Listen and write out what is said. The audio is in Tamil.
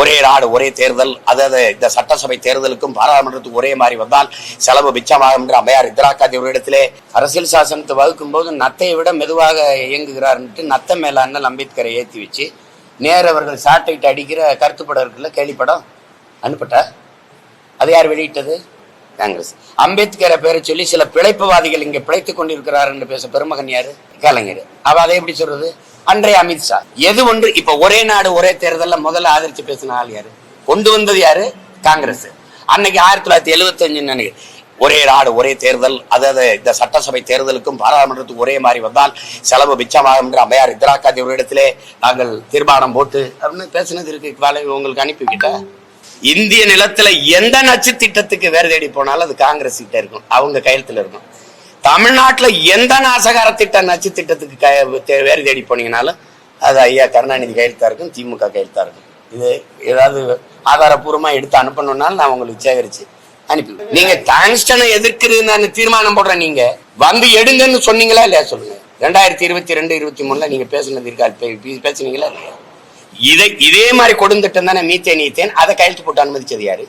ஒரே நாடு ஒரே தேர்தல் அதாவது இந்த சட்டசபை தேர்தலுக்கும் பாராளுமன்றத்துக்கும் ஒரே மாதிரி வந்தால் செலவு மிச்சமாகும் என்று அம்மையார் இந்திரா காந்தி அவரிடத்திலே அரசியல் சாசனத்தை வகுக்கும் போது நத்தையை விட மெதுவாக இயங்குகிறார்ன்ட்டு நத்த மேல அம்பேத்கரை ஏற்றி வச்சு நேர் அவர்கள் சாட்டைட்டு அடிக்கிற கருத்துப்படம் இருக்குல்ல கேள்விப்படம் அனுப்பட்டா? அது யார் வெளியிட்டது? காங்கிரஸ். அம்பேத்கரை பேரை சொல்லி சில பிழைப்புவாதிகள் இங்கே பிழைத்துக் கொண்டிருக்கிறார் என்று பேச பெருமகன் யாரு? கலைஞர். அவ அதை எப்படி சொல்றது? அன்றைய அமித்ஷா எது ஒன்று? இப்ப ஒரே நாடு ஒரே தேர்தல்ல முதல்ல ஆதரிச்சு பேசின ஆள் யாரு? கொண்டு வந்தது யாரு? காங்கிரஸ். அன்னைக்கு ஆயிரத்தி தொள்ளாயிரத்தி எழுபத்தி அஞ்சு நினைக்கிறேன். ஒரே நாடு ஒரே தேர்தல் அதாவது இந்த சட்டசபை தேர்தலுக்கும் பாராளுமன்றத்துக்கும் ஒரே மாதிரி வந்தால் செலவு மிச்சமாகும்ன்ற அம்மையார் இந்திரா காந்தி ஒரு இடத்திலே நாங்கள் தீர்மானம் போட்டு அப்படின்னு பேசினது இருக்கு. வேலை உங்களுக்கு அனுப்பிக்கிட்டேன் இந்திய நிலத்துல எந்த நச்சு திட்டத்துக்கு வேறு தேடி போனாலும் அது காங்கிரஸ் கிட்ட இருக்கும். அவங்க கையெழுத்துல இருக்கும். தமிழ்நாட்டில் எந்த நாசகார திட்டம் நச்சு திட்டத்துக்கு க- வேறு தேடி போனீங்கனாலும் அது ஐயா கருணாநிதி கையெழுத்தா இருக்கும் திமுக கையெழுத்தா இருக்கும். இது ஏதாவது ஆதாரபூர்வமாக எடுத்து அனுப்பணும்னாலும் நான் உங்களுக்கு சேகரிச்சு அனுப்பி நீங்க டாங்ஸ்டனை எதிர்க்கிறதுன்னு நான் தீர்மானம் போடுறேன் நீங்க வந்து எடுங்கன்னு சொன்னீங்களா இல்லையா சொல்லுங்க. ரெண்டாயிரத்தி இருபத்தி ரெண்டு இருபத்தி மூணுல நீங்க பேசுனது இருக்கா? பே- பேசுனீங்களா இல்லையா? இதை இதே மாதிரி கொடுந்துட்டம் தானே மீத்தேன் நீத்தேன் அதை கையெழுத்து போட்டு அனுமதிச்சது யாரு?